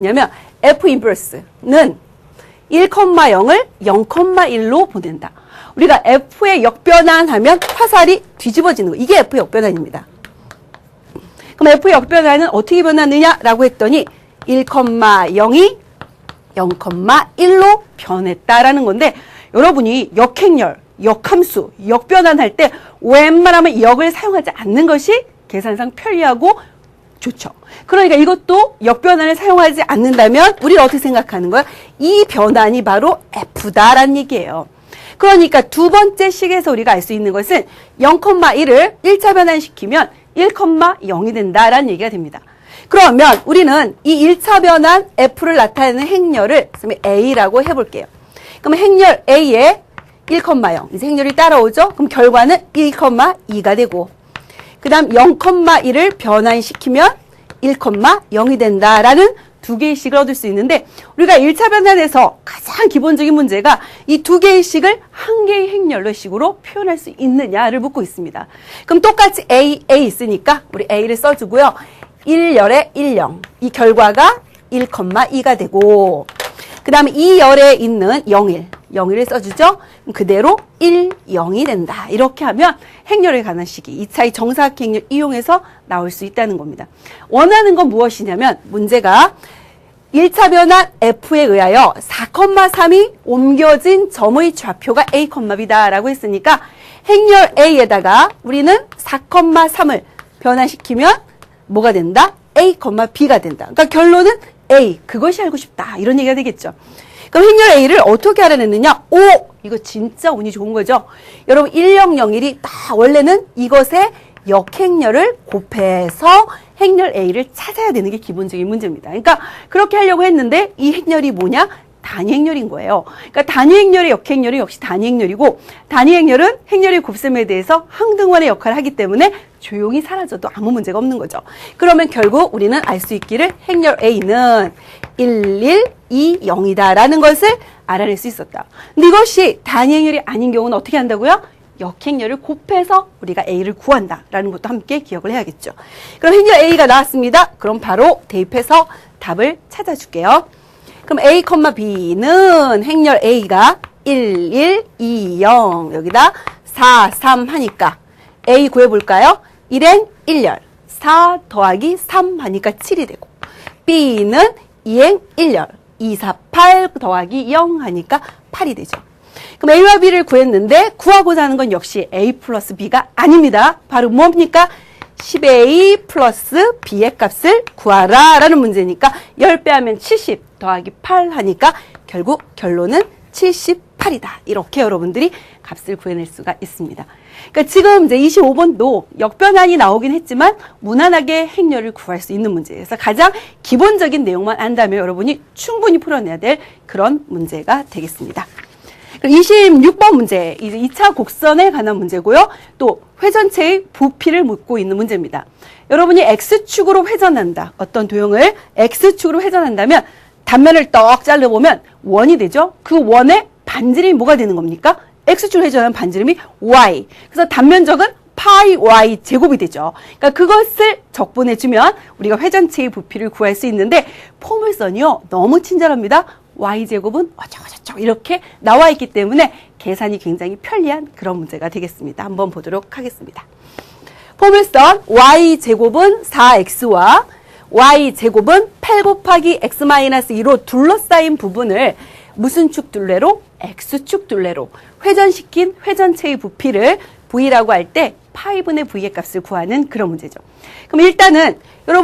뭐냐면 F 인버스는 1,0을 0,1로 보낸다. 우리가 F의 역변환 하면 화살이 뒤집어지는 거. 이게 F의 역변환입니다. 그럼 F의 역변환은 어떻게 변하느냐라고 했더니 1,0이 0,1로 변했다라는 건데 여러분이 역행렬, 역함수, 역변환할 때 웬만하면 역을 사용하지 않는 것이 계산상 편리하고 좋죠. 그러니까 이것도 역변환을 사용하지 않는다면 우리가 어떻게 생각하는 거야? 이 변환이 바로 F다라는 얘기예요. 그러니까 두 번째 식에서 우리가 알 수 있는 것은 0,1을 1차 변환시키면 1,0이 된다라는 얘기가 됩니다. 그러면 우리는 이 1차 변환 F를 나타내는 행렬을 A라고 해볼게요. 그럼 행렬 A에 1,0 이제 행렬이 따라오죠? 그럼 결과는 1,2가 되고 그 다음 0,1을 변환시키면 1,0이 된다라는 두 개의 식을 얻을 수 있는데 우리가 1차 변환에서 가장 기본적인 문제가 이 두 개의 식을 한 개의 행렬로 식으로 표현할 수 있느냐를 묻고 있습니다. 그럼 똑같이 A, A 있으니까 우리 A를 써주고요. 1열에 10. 이 결과가 1,2가 되고 그 다음에 이 열에 있는 01, 01을 써주죠. 그대로 1, 0이 된다. 이렇게 하면 행렬에 관한 식이 2차의 정사각 행렬 이용해서 나올 수 있다는 겁니다. 원하는 건 무엇이냐면 문제가 1차 변환 F에 의하여 4,3이 옮겨진 점의 좌표가 A, B다라고 했으니까 행렬 A에다가 우리는 4,3을 변환시키면 뭐가 된다? A, B가 된다. 그러니까 결론은 A, 그것이 알고 싶다. 이런 얘기가 되겠죠. 그럼 행렬 A를 어떻게 알아냈느냐? 오! 이거 진짜 운이 좋은 거죠. 여러분 1001이 다 원래는 이것의 역행렬을 곱해서 행렬 A를 찾아야 되는 게 기본적인 문제입니다. 그러니까 그렇게 하려고 했는데 이 행렬이 뭐냐? 단위 행렬인 거예요. 그러니까 단위 행렬의 역행렬이 역시 단위 행렬이고 단위 행렬은 행렬의 곱셈에 대해서 항등원의 역할을 하기 때문에 조용히 사라져도 아무 문제가 없는 거죠. 그러면 결국 우리는 알 수 있기를 행렬 A는 1, 1, 2, 0이다라는 것을 알아낼 수 있었다. 근데 이것이 단위 행렬이 아닌 경우는 어떻게 한다고요? 역행렬을 곱해서 우리가 A를 구한다라는 것도 함께 기억을 해야겠죠. 그럼 행렬 A가 나왔습니다. 그럼 바로 대입해서 답을 찾아줄게요. 그럼 A, B는 행렬 A가 1, 1, 2, 0 여기다 4, 3 하니까 A 구해볼까요? 1행 1열 4 더하기 3 하니까 7이 되고 B는 2행 1열 2, 4, 8 더하기 0 하니까 8이 되죠. 그럼 A와 B를 구했는데 구하고자 하는 건 역시 A 플러스 B가 아닙니다. 바로 뭡니까? 10A 플러스 B의 값을 구하라 라는 문제니까 10배 하면 70 더하기 8 하니까 결국 결론은 78이다. 이렇게 여러분들이 값을 구해낼 수가 있습니다. 그러니까 지금 이제 25번도 역변환이 나오긴 했지만 무난하게 행렬을 구할 수 있는 문제예요. 그래서 가장 기본적인 내용만 안다면 여러분이 충분히 풀어내야 될 그런 문제가 되겠습니다. 26번 문제, 이제 2차 곡선에 관한 문제고요. 또 회전체의 부피를 묻고 있는 문제입니다. 여러분이 X축으로 회전한다. 어떤 도형을 X축으로 회전한다면 단면을 떡 잘라보면 원이 되죠. 그 원의 반지름이 뭐가 되는 겁니까? X축으로 회전하는 반지름이 Y. 그래서 단면적은 파이 Y 제곱이 되죠. 그러니까 그것을 적분해주면 우리가 회전체의 부피를 구할 수 있는데 포물선이요. 너무 친절합니다. y제곱은 어쩌고저쩌고 이렇게 나와 있기 때문에 계산이 굉장히 편리한 그런 문제가 되겠습니다. 한번 보도록 하겠습니다. 포물선 y제곱은 4x와 y제곱은 8 곱하기 x-2로 둘러싸인 부분을 무슨 축 둘레로? X축 둘레로 회전시킨 회전체의 부피를 v라고 할 때 파이분의 v의 값을 구하는 그런 문제죠. 그럼 일단은 여러분